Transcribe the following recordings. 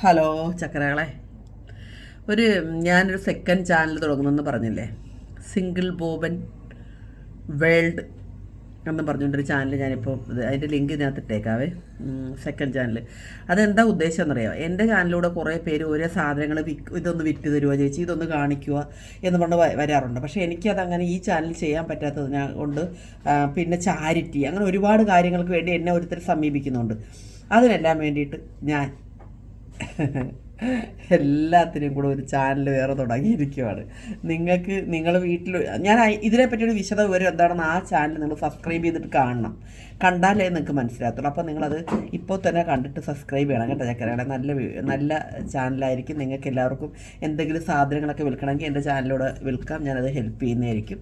Hello ചക്കരകളെ. ഒരു ഞാനൊരു second channel തുടങ്ങുന്നെന്ന് പറഞ്ഞില്ലേ? സിംഗിൾ ബോബൻ വേൾഡ് എന്ന് പറഞ്ഞുകൊണ്ടൊരു ചാനൽ ഞാനിപ്പോൾ അതിന്റെ ലിങ്ക് ഇതിനകത്ത് ഇട്ടേക്കാവേ. സെക്കൻഡ് ചാനൽ അതെന്താ ഉദ്ദേശം എന്നറിയാം എന്റെ ചാനലിലൂടെ കുറേ പേര് ഓരോ സാധനങ്ങൾ വിക്ക് ഇതൊന്ന് വിറ്റ് തരുമോ ചേച്ചി ഇതൊന്ന് കാണിക്കുക എന്ന് പറഞ്ഞ് വരാറുണ്ട്. പക്ഷേ എനിക്കതങ്ങനെ ഈ ചാനൽ ചെയ്യാൻ പറ്റാത്തതിനെ കൊണ്ട് പിന്നെ ചാരിറ്റി അങ്ങനെ ഒരുപാട് കാര്യങ്ങൾക്ക് വേണ്ടി എന്നെ ഓരോരുത്തർ സമീപിക്കുന്നുണ്ട്. അതിനെല്ലാം വേണ്ടിയിട്ട് ഞാൻ എല്ലാത്തിനും കൂടെ ഒരു ചാനൽ വേറെ തുടങ്ങിയിരിക്കുവാണ്. നിങ്ങൾക്ക് നിങ്ങൾ വീട്ടിൽ ഞാൻ ഇതിനെപ്പറ്റി ഒരു വിശദ വിവരം എന്താണെന്ന് ആ ചാനൽ നിങ്ങൾ സബ്സ്ക്രൈബ് ചെയ്തിട്ട് കാണണം. കണ്ടാലേ നിങ്ങൾക്ക് മനസ്സിലാകത്തുള്ളൂ. അപ്പോൾ നിങ്ങളത് ഇപ്പോൾ തന്നെ കണ്ടിട്ട് സബ്സ്ക്രൈബ് ചെയ്യണം കേട്ടോ ചക്കരകളെ. നല്ല നല്ല ചാനലായിരിക്കും നിങ്ങൾക്ക് എല്ലാവർക്കും എന്തെങ്കിലും സാധനങ്ങളൊക്കെ വിൽക്കണമെങ്കിൽ എന്റെ ചാനലിലൂടെ വിൽക്കാം. ഞാനത് ഹെൽപ്പ് ചെയ്യുന്നതായിരിക്കും.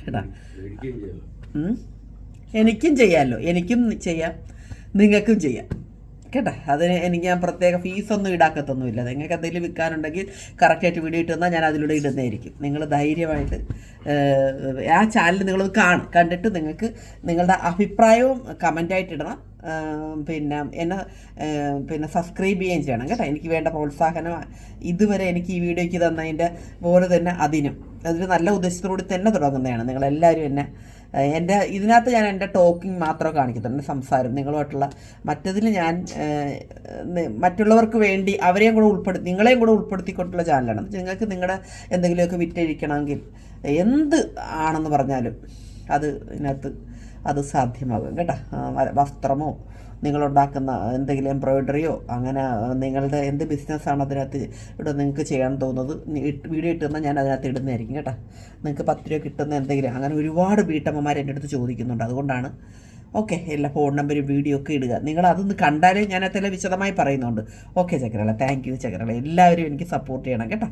കേട്ടോ. എനിക്കും ചെയ്യാമല്ലോ എനിക്കും ചെയ്യാം. നിങ്ങൾക്കും ചെയ്യാം. കേട്ടോ അതിന് എനിക്ക് ഞാൻ പ്രത്യേക ഫീസൊന്നും ഈടാക്കത്തൊന്നുമില്ല. നിങ്ങൾക്ക് എന്തെങ്കിലും വിൽക്കാനുണ്ടെങ്കിൽ കറക്റ്റായിട്ട് വീഡിയോ ഇട്ട് തന്നാൽ ഞാൻ അതിലൂടെ ഇടുന്നതായിരിക്കും. നിങ്ങൾ ധൈര്യമായിട്ട് ആ ചാനൽ നിങ്ങളത് കാണും. കണ്ടിട്ട് നിങ്ങൾക്ക് നിങ്ങളുടെ അഭിപ്രായവും കമന്റായിട്ട് ഇടണം. പിന്നെ എന്നെ പിന്നെ സബ്സ്ക്രൈബ് ചെയ്യുകയും ചെയ്യണം കേട്ടോ. എനിക്ക് വേണ്ട പ്രോത്സാഹനം ഇതുവരെ എനിക്ക് ഈ വീഡിയോയ്ക്ക് തന്നതിന്റെ പോലെ തന്നെ അതിനും. അതൊരു നല്ല ഉദ്ദേശത്തോടെ തന്നെ തുടങ്ങുന്നതാണ്. നിങ്ങളെല്ലാവരും എന്നെ എന്റെ ഇതിനകത്ത് ഞാൻ എന്റെ ടോക്കിംഗ് മാത്രം കാണിക്കത്തുള്ളൂ എന്റെ സംസാരം. നിങ്ങളുമായിട്ടുള്ള മറ്റതിൽ ഞാൻ മറ്റുള്ളവർക്ക് വേണ്ടി അവരെയും കൂടെ ഉൾപ്പെടുത്തി നിങ്ങളെയും കൂടെ ഉൾപ്പെടുത്തിക്കൊണ്ടുള്ള ചാനലാണ് നിങ്ങൾക്ക് നിങ്ങളുടെ എന്തെങ്കിലുമൊക്കെ വിറ്റഴിക്കണമെങ്കിൽ എന്ത് ആണെന്ന് പറഞ്ഞാലും അത് ഇതിനകത്ത് അത് സാധ്യമാകും കേട്ടോ. വസ്ത്രമോ നിങ്ങളുണ്ടാക്കുന്ന എന്തെങ്കിലും എംബ്രോയിഡറിയോ അങ്ങനെ നിങ്ങളുടെ എന്ത് ബിസിനസ്സാണ് അതിനകത്ത് ഇവിടെ നിങ്ങൾക്ക് ചെയ്യാൻ തോന്നുന്നത് വീഡിയോ ഇട്ടുന്ന ഞാൻ അതിനകത്ത് ഇടുന്നതായിരിക്കും കേട്ടോ. നിങ്ങൾക്ക് പത്ത് രൂപ കിട്ടുന്ന എന്തെങ്കിലും അങ്ങനെ ഒരുപാട് വീട്ടമ്മമാർ എന്റെ അടുത്ത് ചോദിക്കുന്നുണ്ട്. അതുകൊണ്ടാണ് ഓക്കെ എല്ലാ ഫോൺ നമ്പരും വീഡിയോ ഒക്കെ ഇടുക. നിങ്ങൾ അതൊന്ന് കണ്ടാലേ ഞാൻ അതെല്ലാം വിശദമായി പറയുന്നുണ്ട്. ഓക്കെ ചക്കരള താങ്ക് യു ചക്കരള എല്ലാവരും എനിക്ക് സപ്പോർട്ട് ചെയ്യണം കേട്ടോ.